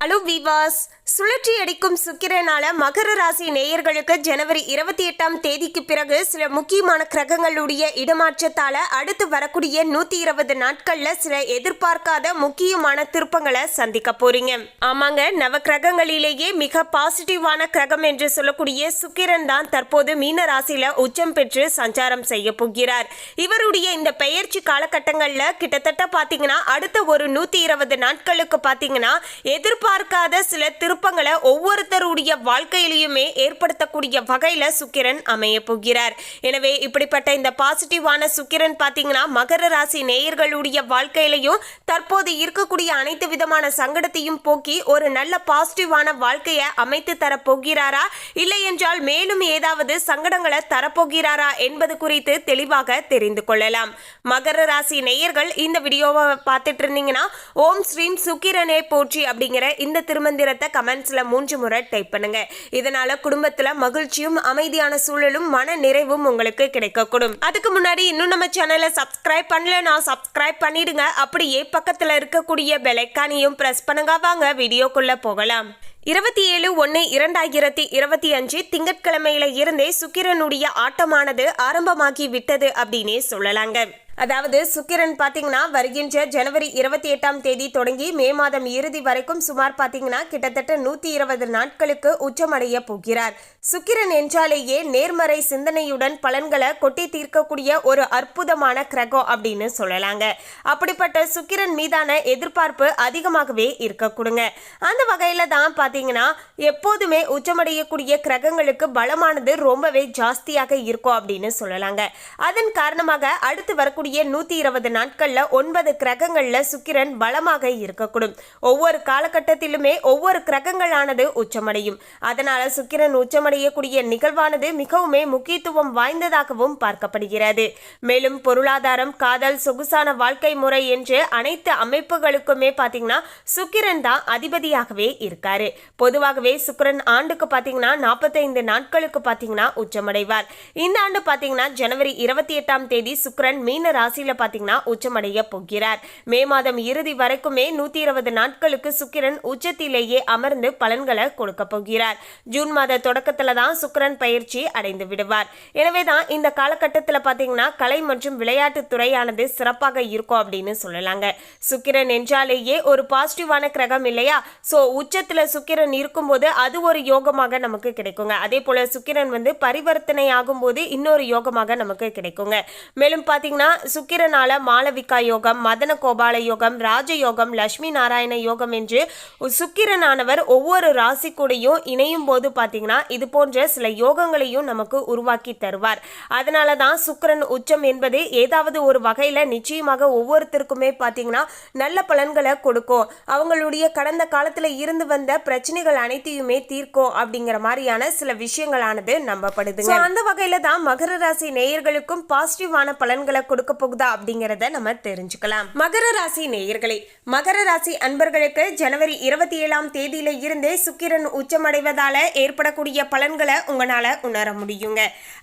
Hello விவாஸ் சுழற்சி அடிக்கும் சுக்கிரனால மகர ராசி நேயர்களுக்கு ஜனவரி இருபத்தி எட்டாம் தேதிக்கு பிறகு சில முக்கியமான கிரகங்களுடைய இடமாற்றத்தால அடுத்து வரக்கூடிய நூத்தி இருபது நாட்கள்ல சில எதிர்பார்க்காத முக்கியமான திருப்பங்களை சந்திக்க போறீங்க. ஆமாங்க நவ கிரகங்களிலேயே மிக பாசிட்டிவான கிரகம் என்று சொல்லக்கூடிய சுக்கிரன் தான் தற்போது மீன ராசியில உச்சம் பெற்று சஞ்சாரம் செய்ய போகிறார். இவருடைய இந்த பெயர்ச்சி காலகட்டங்கள்ல கிட்டத்தட்ட பாத்தீங்கன்னா அடுத்த ஒரு நூத்தி இருபது நாட்களுக்கு பாத்தீங்கன்னா எதிர்பார்க்காத சில திருப்பங்களை ஒவ்வொருத்தருடைய வாழ்க்கையிலையுமே ஏற்படுத்தக்கூடிய வகையில சுக்கிரன் அமைய போகிறார். எனவே இப்படிப்பட்ட இந்த பாசிட்டிவான சுக்கிரன் பார்த்தீங்கன்னா மகர ராசி நேயர்களுடைய வாழ்க்கையிலையும் தற்போது இருக்கக்கூடிய அனைத்து விதமான சங்கடத்தையும் போக்கி ஒரு நல்ல பாசிட்டிவான வாழ்க்கையை அமைத்து தரப் போகிறாரா? இல்லை என்றால் மேலும் ஏதாவது சங்கடங்களை தரப்போகிறாரா என்பது குறித்து தெளிவாக தெரிந்து கொள்ளலாம். மகர ராசி நேயர்கள் இந்த வீடியோவை பார்த்துட்டு இருந்தீங்கன்னா ஓம் ஸ்ரீம் சுக்கிரனே போற்றி அப்படிங்கிற இந்த திருமந்திரத்தை கமெண்ட்ஸில் மூன்று முறை டைப் பண்ணுங்க. இதனால குடும்பத்தில் மகிழ்ச்சியும் அமைதியான சூழலும் மன நிறைவும் உங்களுக்கு கிடைக்கக்கூடும். அதுக்கு முன்னாடி இன்னும் நம்ம சேனலை சப்ஸ்கிரைப் பண்ணலன்னா சப்ஸ்கிரைப் பண்ணிடுங்க. அப்படியே பக்கத்தில் இருக்கக்கூடிய பெலைக்கானியும் ப்ரெஸ் பண்ணுங்க. வாங்க வீடியோக்குள்ளே போகலாம். இருபத்தி ஏழு ஒன்று இரண்டாயிரத்தி இருபத்தி அஞ்சு திங்கட்கிழமையில இருந்தே சுக்கிரனுடைய ஆட்டமானது ஆரம்பமாகி விட்டது அப்படின்னே சொல்லலாங்க. அதாவது சுக்கிரன் பார்த்தீங்கன்னா வருகின்ற ஜனவரி இருபத்தி எட்டாம் தேதி தொடங்கி மே மாதம் இறுதி வரைக்கும் சுமார் பார்த்தீங்கன்னா கிட்டத்தட்ட நூத்தி இருபது நாட்களுக்கு உச்சமடைய போகிறார். சுக்கிரன் என்றாலேயே நேர்மறை சிந்தனையுடன் பலன்களை கொட்டி தீர்க்கக்கூடிய ஒரு அற்புதமான கிரகம் அப்படின்னு சொல்லலாங்க. அப்படிப்பட்ட சுக்கிரன் மீதான எதிர்பார்ப்பு அதிகமாகவே இருக்க கொடுங்க. அந்த வகையில தான் பார்த்தீங்கன்னா எப்போதுமே உச்சமடையக்கூடிய கிரகங்களுக்கு பலமானது ரொம்பவே ஜாஸ்தியாக இருக்கும் அப்படின்னு சொல்லலாங்க. அதன் காரணமாக அடுத்து வரக்கூடிய வரக்கூடிய நூத்தி இருபது நாட்கள்ல ஒன்பது கிரகங்கள்ல சுக்கிரன் பலமாக இருக்கக்கூடும். ஒவ்வொரு காலகட்டத்திலுமே ஒவ்வொரு கிரகங்களானது உச்சமடையும். அதனால சுக்கிரன் உச்சமடையக்கூடிய நிகழ்வானது மிகவுமே முக்கியத்துவம் வாய்ந்ததாகவும் பார்க்கப்படுகிறது. மேலும் பொருளாதாரம் காதல் சொகுசான வாழ்க்கை முறை என்று அனைத்து அமைப்புகளுக்குமே பாத்தீங்கன்னா சுக்கிரன் தான் அதிபதியாகவே இருக்காரு. பொதுவாகவே சுக்கிரன் ஆண்டுக்கு பாத்தீங்கன்னா நாற்பத்தைந்து நாட்களுக்கு பாத்தீங்கன்னா உச்சமடைவார். இந்த ஆண்டு பாத்தீங்கன்னா ஜனவரி இருபத்தி எட்டாம் தேதி சுக்கிரன் மீன ராசியில பாத்தீங்கன்னா உச்சமடைய போகிறார். மே மாதம் இறுதி வரைக்குமே நூத்தி இருபது நாட்களுக்கு சுக்கிரன் உச்சத்திலேயே அமர்ந்து பலன்களை கொடுக்க போகிறார். ஜூன் மாத தொடக்கத்துல தான் சுக்கிரன் பயிற்சி அடைந்து விடுவார். எனவே தான் இந்த காலகட்டத்தில் பாத்தீங்கன்னா கலை மற்றும் விளையாட்டு துறையானது சிறப்பாக இருக்கும் அப்படின்னு சொல்லலாங்க. சுக்கிரன் என்றாலேயே ஒரு பாசிட்டிவான கிரகம் இல்லையா? சோ உச்சத்துல சுக்கிரன் இருக்கும்போது அது ஒரு யோகமாக நமக்கு கிடைக்குங்க. அதே போல சுக்கிரன் வந்து பரிவர்த்தனை ஆகும்போது இன்னொரு யோகமாக நமக்கு கிடைக்குங்க. மேலும் பாத்தீங்கன்னா சுக்கிரனால மாளவிகா யோகம் மதன கோபால யோகம் ராஜ யோகம் லட்சுமி நாராயண யோகம் என்று சுக்கிரனானவர் ஒவ்வொரு ராசி கூடயும் இணையும் போது பார்த்தீங்கன்னா இது போன்ற சில யோகங்களையும் நமக்கு உருவாக்கி தருவார். அதனால தான் சுக்கிரன் உச்சம் என்பது ஏதாவது ஒரு வகையில் நிச்சயமாக ஒவ்வொருத்தருக்குமே பார்த்தீங்கன்னா நல்ல பலன்களை கொடுக்கும். அவங்களுடைய கடந்த காலத்தில் இருந்து வந்த பிரச்சனைகள் அனைத்தையுமே தீர்க்கும் அப்படிங்கிற மாதிரியான சில விஷயங்களானது நம்பப்படுது அந்த வகையில் தான் மகர ராசி நேயர்களுக்கும் பாசிட்டிவான பலன்களை கொடுக்க போகுதா அப்படிங்கிறத நம்ம தெரிஞ்சுக்கலாம். மகர ராசி நேயர்களே மகர ராசி அன்பர்களுக்கு ஜனவரி இருபத்தி ஏழாம் தேதியில இருந்தே சுக்கிரன் உச்சமடைவதால ஏற்படக்கூடிய பலன்களை உங்களால உணர முடியுங்க.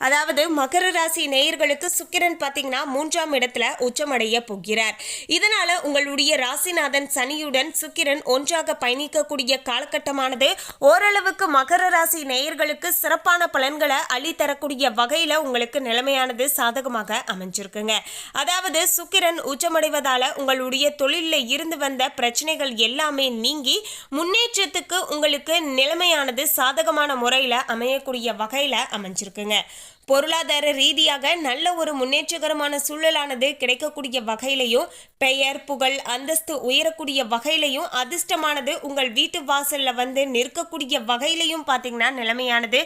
அதாவது மகர ராசி நேயர்களுக்கு சுக்கிரன் பாத்தீங்கன்னா மூன்றாம் இடத்துல உச்சமடைய போகிறார். இதனால உங்களுடைய ராசிநாதன் சனியுடன் சுக்கிரன் ஒன்றாக பயணிக்கக்கூடிய காலகட்டமானது ஓரளவுக்கு மகர ராசி நேயர்களுக்கு சிறப்பான பலன்களை அள்ளித்தரக்கூடிய வகையில உங்களுக்கு நிலைமையானது சாதகமாக அமைஞ்சிருக்குங்க. அதாவது சுக்கிரன் உச்சமடைவதால உங்களுடைய தொழிலில் இருந்து வந்த பிரச்சனைகள் எல்லாமே நீங்கி முன்னேற்றத்துக்கு உங்களுக்கு நிலைமையானது சாதகமான முறையில் அமையக்கூடிய வகையில் அமைஞ்சிருக்குங்க. பொருளாதார ரீதியாக நல்ல ஒரு முன்னேற்றகரமான சூழலானது கிடைக்கக்கூடிய வகையிலையும் பெயர் புகழ் அந்தஸ்து உயரக்கூடிய வகையிலையும் அதிர்ஷ்டமானது உங்கள் வீட்டு வாசலில் வந்து நிற்கக்கூடிய வகையிலையும் பார்த்தீங்கன்னா நிலைமையானது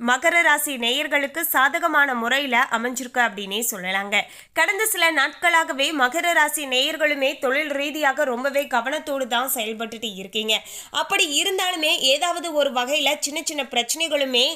மகர ராசி நேயர்களுக்கு சாதகமான முறையில் அமைஞ்சிருக்கு அப்படின்னே சொல்லலாங்க. கடந்த சில நாட்களாகவே மகர ராசி நேயர்களுமே தொழில் ரீதியாக ரொம்பவே கவனத்தோடு தான் செயல்பட்டுட்டு இருக்கீங்க. அப்படி இருந்தாலுமே ஏதாவது ஒரு வகையில் சின்ன சின்ன பிரச்சனைகளுமே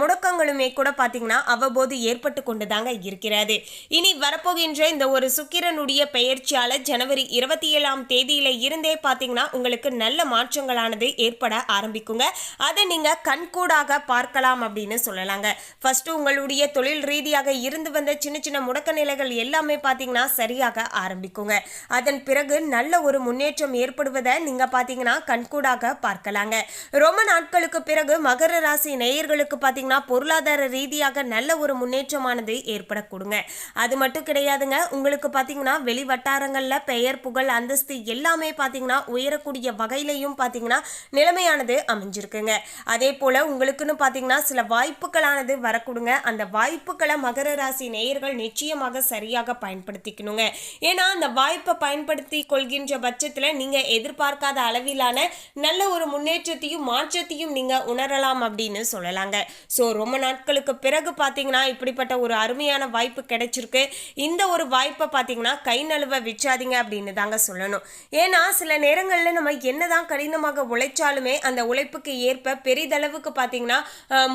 முடக்கங்களுமே கூட பார்த்தீங்கன்னா அவ்வப்போது ஏற்பட்டு கொண்டு தாங்க இருக்கிறது. இனி வரப்போகின்ற இந்த ஒரு சுக்கிரனுடைய பெயர்ச்சியால் ஜனவரி இருபத்தி ஏழாம் தேதியில இருந்தே பார்த்தீங்கன்னா உங்களுக்கு நல்ல மாற்றங்களானது ஏற்பட ஆரம்பிக்குங்க. அதை நீங்கள் கண்கூடாக பார்க்கலாம் அப்படி அப்படின்னு சொல்லலாங்க. ஃபர்ஸ்ட் உங்களுடைய தொழில் ரீதியாக இருந்து வந்த சின்ன சின்ன முடக்க நிலைகள் எல்லாமே பார்த்தீங்கன்னா சரியாக ஆரம்பிக்குங்க. அதன் பிறகு நல்ல ஒரு முன்னேற்றம் ஏற்படுவதை நீங்க பார்த்தீங்கன்னா கண்கூடாக பார்க்கலாங்க. ரொம்ப நாட்களுக்கு பிறகு மகர ராசி நேயர்களுக்கு பார்த்தீங்கன்னா பொருளாதார ரீதியாக நல்ல ஒரு முன்னேற்றமானது ஏற்படக்கூடுங்க. அது மட்டும் கிடையாதுங்க உங்களுக்கு பார்த்தீங்கன்னா வெளி வட்டாரங்களில் பெயர் புகழ் அந்தஸ்து எல்லாமே பார்த்தீங்கன்னா உயரக்கூடிய வகையிலையும் பார்த்தீங்கன்னா நிலைமையானது அமைஞ்சிருக்குங்க. அதே போல உங்களுக்குன்னு பார்த்தீங்கன்னா சில வாய்ப்புகளானது வரக்கூடுங்க. அந்த வாய்ப்புகளை மகர ராசி நேயர்கள் நிச்சயமாக சரியாக பயன்படுத்திக்கணுங்க. ஏன்னா அந்த வாய்ப்பை பயன்படுத்தி கொள்கின்ற பட்சத்தில் நீங்கள் எதிர்பார்க்காத அளவிலான நல்ல ஒரு முன்னேற்றத்தையும் மாற்றத்தையும் நீங்கள் உணரலாம் அப்படின்னு சொல்லலாங்க. ஸோ ரொம்ப நாட்களுக்கு பிறகு பார்த்தீங்கன்னா இப்படிப்பட்ட ஒரு அருமையான வாய்ப்பு கிடைச்சிருக்கு. இந்த ஒரு வாய்ப்பை பார்த்தீங்கன்னா கை நழுவ விற்றாதீங்க அப்படின்னு தாங்க சொல்லணும். ஏன்னா சில நேரங்களில் நம்ம என்னதான் கடினமாக உழைச்சாலுமே அந்த உழைப்புக்கு ஏற்ப பெரிதளவுக்கு பார்த்தீங்கன்னா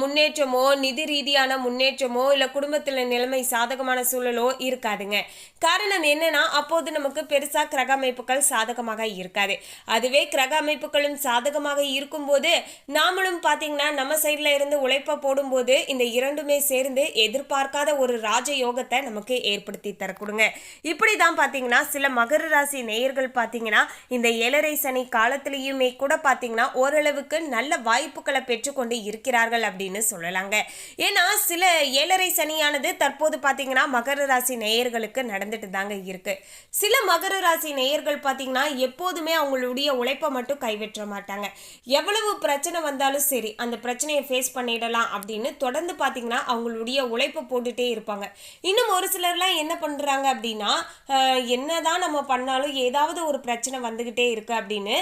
முன்னே முன்னேற்றமோ நிதி ரீதியான முன்னேற்றமோ இல்லை குடும்பத்தில் நிலைமை சாதகமான சூழலோ இருக்காதுங்க. காரணம் என்னன்னா அப்போது நமக்கு பெருசாக கிரக அமைப்புகள் சாதகமாக இருக்காது. அதுவே கிரக அமைப்புகளும் சாதகமாக இருக்கும்போது நாமளும் பார்த்தீங்கன்னா நம்ம சைடில் இருந்து உழைப்பை போடும்போது இந்த இரண்டுமே சேர்ந்து எதிர்பார்க்காத ஒரு ராஜ யோகத்தை நமக்கு ஏற்படுத்தி தரக்கூடுங்க. இப்படி தான் பார்த்தீங்கன்னா சில மகர ராசி நேயர்கள் பார்த்தீங்கன்னா இந்த ஏழரை சனி காலத்திலையுமே கூட பார்த்தீங்கன்னா ஓரளவுக்கு நல்ல வாய்ப்புகளை பெற்றுக்கொண்டு இருக்கிறார்கள் அப்படின்னு சொல்லலாங்க. ஏன்னா சில ஏழரை சனியானது தற்போது பார்த்தீங்கன்னா மகர ராசி நேயர்களுக்கு நடந்துட்டு தாங்க இருக்கு. சில மகர ராசி நேயர்கள் பார்த்தீங்கன்னா எப்போதுமே அவங்களுடைய உழைப்பை மட்டும் கைவிட்ட மாட்டாங்க. எவ்வளவு பிரச்சனை வந்தாலும் சரி அந்த பிரச்சனையை ஃபேஸ் பண்ணிடலாம் அப்படின்னு தொடர்ந்து பார்த்தீங்கன்னா அவங்களுடைய உழைப்பை போட்டுட்டே இருப்பாங்க. இன்னும் ஒரு சிலர்லாம் என்ன பண்ணுறாங்க அப்படின்னா என்னதான் நம்ம பண்ணாலும் ஏதாவது ஒரு பிரச்சனை வந்துக்கிட்டே இருக்கு அப்படின்னு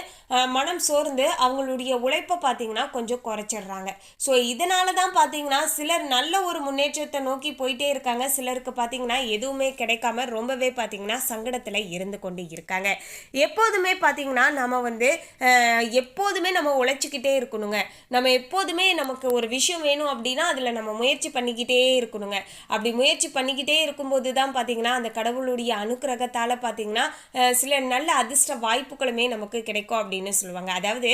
மனம் சோர்ந்து அவங்களுடைய உழைப்பை பார்த்தீங்கன்னா கொஞ்சம் குறைச்சிடுறாங்க. ஸோ இதனால தான் பார்த்தீங்கன்னா சிலர் நல்ல ஒரு முன்னேற்றத்தை நோக்கி போயிட்டே இருக்காங்க. சிலருக்கு பார்த்தீங்கன்னா எதுவுமே கிடைக்காம ரொம்பவே பார்த்தீங்கன்னா சங்கடத்தில் இருந்து கொண்டு இருக்காங்க. எப்போதுமே பார்த்தீங்கன்னா நம்ம வந்து ஆஹ், எப்போதுமே நம்ம உழைச்சிக்கிட்டே இருக்கணுங்க. நம்ம எப்போதுமே நமக்கு ஒரு விஷயம் வேணும் அப்படின்னா அதில் நம்ம முயற்சி பண்ணிக்கிட்டே இருக்கணுங்க. அப்படி முயற்சி பண்ணிக்கிட்டே இருக்கும்போது தான் பார்த்தீங்கன்னா அந்த கடவுளுடைய அனுக்கிரகத்தால் பார்த்தீங்கன்னா சில நல்ல அதிர்ஷ்ட வாய்ப்புகளுமே நமக்கு கிடைக்கும் அப்படின்னு சொல்லுவாங்க. அதாவது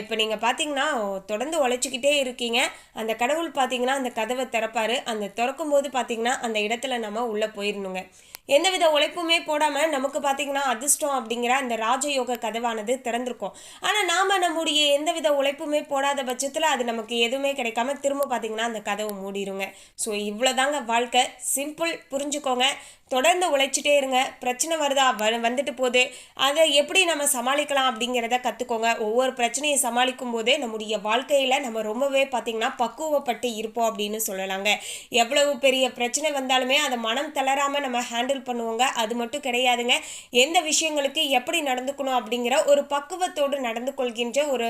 இப்போ நீங்கள் பார்த்தீங்கன்னா தொடர்ந்து உழைச்சிக்கிட்டே இருக்கீங்க. அந்த கடவுள் பார்த்தீங்கன்னா அந்த கதவை திறப்பாரு. அந்த திறக்கும் போது பார்த்தீங்கன்னா அந்த இடத்துல நம்ம உள்ளே போயிடணுங்க எந்தவித உழைப்புமே போடாமல் நமக்கு பார்த்தீங்கன்னா அதிர்ஷ்டம் அப்படிங்கிற அந்த ராஜயோக கதவானது திறந்திருக்கும். ஆனால் நாம் நம்முடைய எந்தவித உழைப்புமே போடாத பட்சத்தில் அது நமக்கு எதுவுமே கிடைக்காம திரும்ப பார்த்தீங்கன்னா அந்த கதவு மூடிடுங்க ஸோ இவ்வளோதாங்க வாழ்க்கை. சிம்பிள் புரிஞ்சுக்கோங்க. தொடர்ந்து உழைச்சிட்டே இருங்க. பிரச்சனை வருதா? வ வந்துட்டு போகுது அதை எப்படி நம்ம சமாளிக்கலாம் அப்படிங்கிறத கற்றுக்கோங்க ஒவ்வொரு பிரச்சனையை சமாளிக்கும் போதே நம்முடைய வாழ்க்கையில் நம்ம ரொம்பவே பார்த்திங்கன்னா பக்குவப்பட்டு இருப்போம் அப்படின்னு சொல்லலாங்க. எவ்வளவு பெரிய பிரச்சனை வந்தாலுமே அதை மனம் தளராமல் நம்ம ஹேண்டில் பண்ணுவாங்க. அது மட்டும் கிடையாதுங்க. எந்த விஷயங்களுக்கு எப்படி நடந்துக்கணும் அப்படிங்கிற ஒரு பக்குவத்தோடு நடந்து கொள்கின்ற ஒரு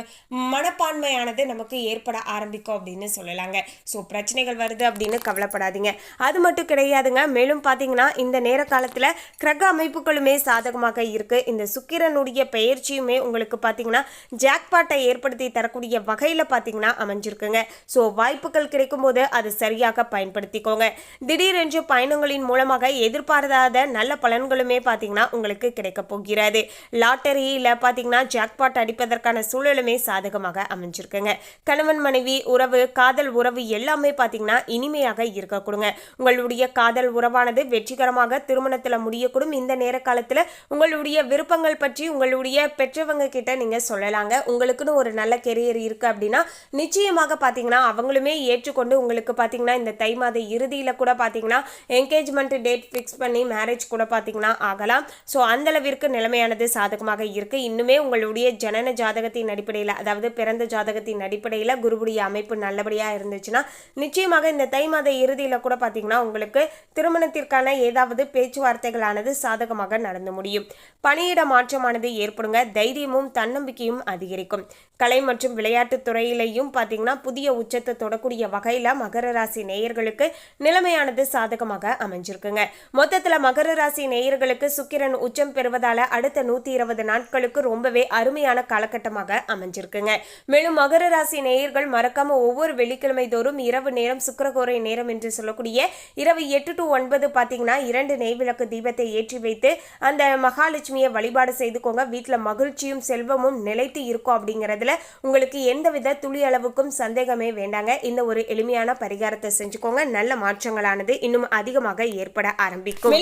மனப்பான்மையானது நமக்கு ஏற்பட ஆரம்பிக்கும் அப்படின்னு சொல்லலாங்க. ஸோ பிரச்சனைகள் வருது அப்படின்னு கவலைப்படாதீங்க. அது மட்டும் கிடையாதுங்க. மேலும் பார்த்தீங்கன்னா இந்த நேர காலத்தில் கிரக அமைப்புகளுமே சாதகமாக இருக்கு. இந்த சுக்கிரனுடைய பெயர்ச்சியுமே உங்களுக்கு பார்த்தீங்கன்னா ஜாக்பாட்டை ஏற்படுத்தி தரக்கூடிய வகையில் பார்த்தீங்கன்னா அமைஞ்சிருக்குங்க. ஸோ வாய்ப்புகள் கிடைக்கும் போது அது சரியாக பயன்படுத்திக்கோங்க. திடீரென்று பயணங்களின் மூலமாக எதிர்பாராத நல்ல பலன்களுமே பார்த்தீங்கன்னா உங்களுக்கு கிடைக்க போகிறது. லாட்டரியில் பார்த்தீங்கன்னா ஜாக்பாட் அடிப்பதற்கான சூழலுமே சாதகமாக அமைஞ்சிருக்குங்க. கணவன் மனைவி உறவு காதல் உறவு எல்லாமே பார்த்தீங்கன்னா இனிமையாக இருக்க கொடுங்க. உங்களுடைய காதல் உறவானது வெற்றிகரமாக திருமணத்தில் முடியக்கூடும். இந்த நேர காலத்தில் உங்களுடைய விருப்பங்கள் பற்றி உங்களுடைய பெற்றவங்க கிட்ட நீங்கள் சொல்லலாங்க. உங்களுக்குன்னு ஒரு நல்ல கெரியர் இருக்குது அப்படின்னா நிச்சயமாக பார்த்தீங்கன்னா அவங்களுமே ஏற்றுக்கொண்டு உங்களுக்கு பார்த்தீங்கன்னா இந்த தை மாத இறுதியில் கூட பார்த்தீங்கன்னா என்கேஜ்மெண்ட் டேட் ஃபிக்ஸ் பண்ணி மேரேஜ் கூட பார்த்தீங்கன்னா ஆகலாம். ஸோ அந்தளவிற்கு நிலைமையானது சாதகமாக இருக்குது இன்னுமே உங்களுடைய ஜனன ஜாதகத்தின் அடிப்படையில் அதாவது பிறந்த ஜாதகத்தின் அடிப்படையில் குருவுடைய அமைப்பு நல்லபடியாக இருந்துச்சுன்னா நிச்சயமாக இந்த தை மாத இறுதியில் கூட பார்த்தீங்கன்னா உங்களுக்கு திருமணத்திற்கான ஏதாவது பேச்சுவார்த்தைகளானது சாதகமாக நடந்து முடியும். பணியிட மாற்றமானது ஏற்படுங்க. தைரியமும் தன்னம்பிக்கையும் அதிகரிக்கும். கலை மற்றும் விளையாட்டுத் துறையிலையும் பார்த்தீங்கன்னா புதிய உச்சத்தை தொடக்கூடிய வகையில் மகர ராசி நேயர்களுக்கு நிலைமையானது சாதகமாக அமைஞ்சிருக்குங்க. மொத்தத்தில் சில மகர ராசி நேயர்களுக்கு சுக்கிரன் உச்சம் பெறுவதால அடுத்த நூத்தி இருபது நாட்களுக்கு ரொம்பவே அருமையான காலகட்டமாக அமைஞ்சிருக்குங்க. மேலும் மகர ராசி நேயர்கள் மறக்காம ஒவ்வொரு வெள்ளிக்கிழமை தோறும் இரவு நேரம் சுக்கரகோரை நேரம் என்று சொல்லக்கூடிய இரவு எட்டு டு ஒன்பது பார்த்தீங்கன்னா இரண்டு நெய்விளக்கு தீபத்தை ஏற்றி வைத்து அந்த மகாலட்சுமியை வழிபாடு செய்துக்கோங்க. வீட்டில் மகிழ்ச்சியும் செல்வமும் நிலைத்து இருக்கும் அப்படிங்கிறதுல உங்களுக்கு எந்தவித துளி அளவுக்கும் சந்தேகமே வேண்டாங்க. இந்த ஒரு எளிமையான பரிகாரத்தை செஞ்சுக்கோங்க. நல்ல மாற்றங்களானது இன்னும் அதிகமாக ஏற்பட ஆரம்பிக்கும்.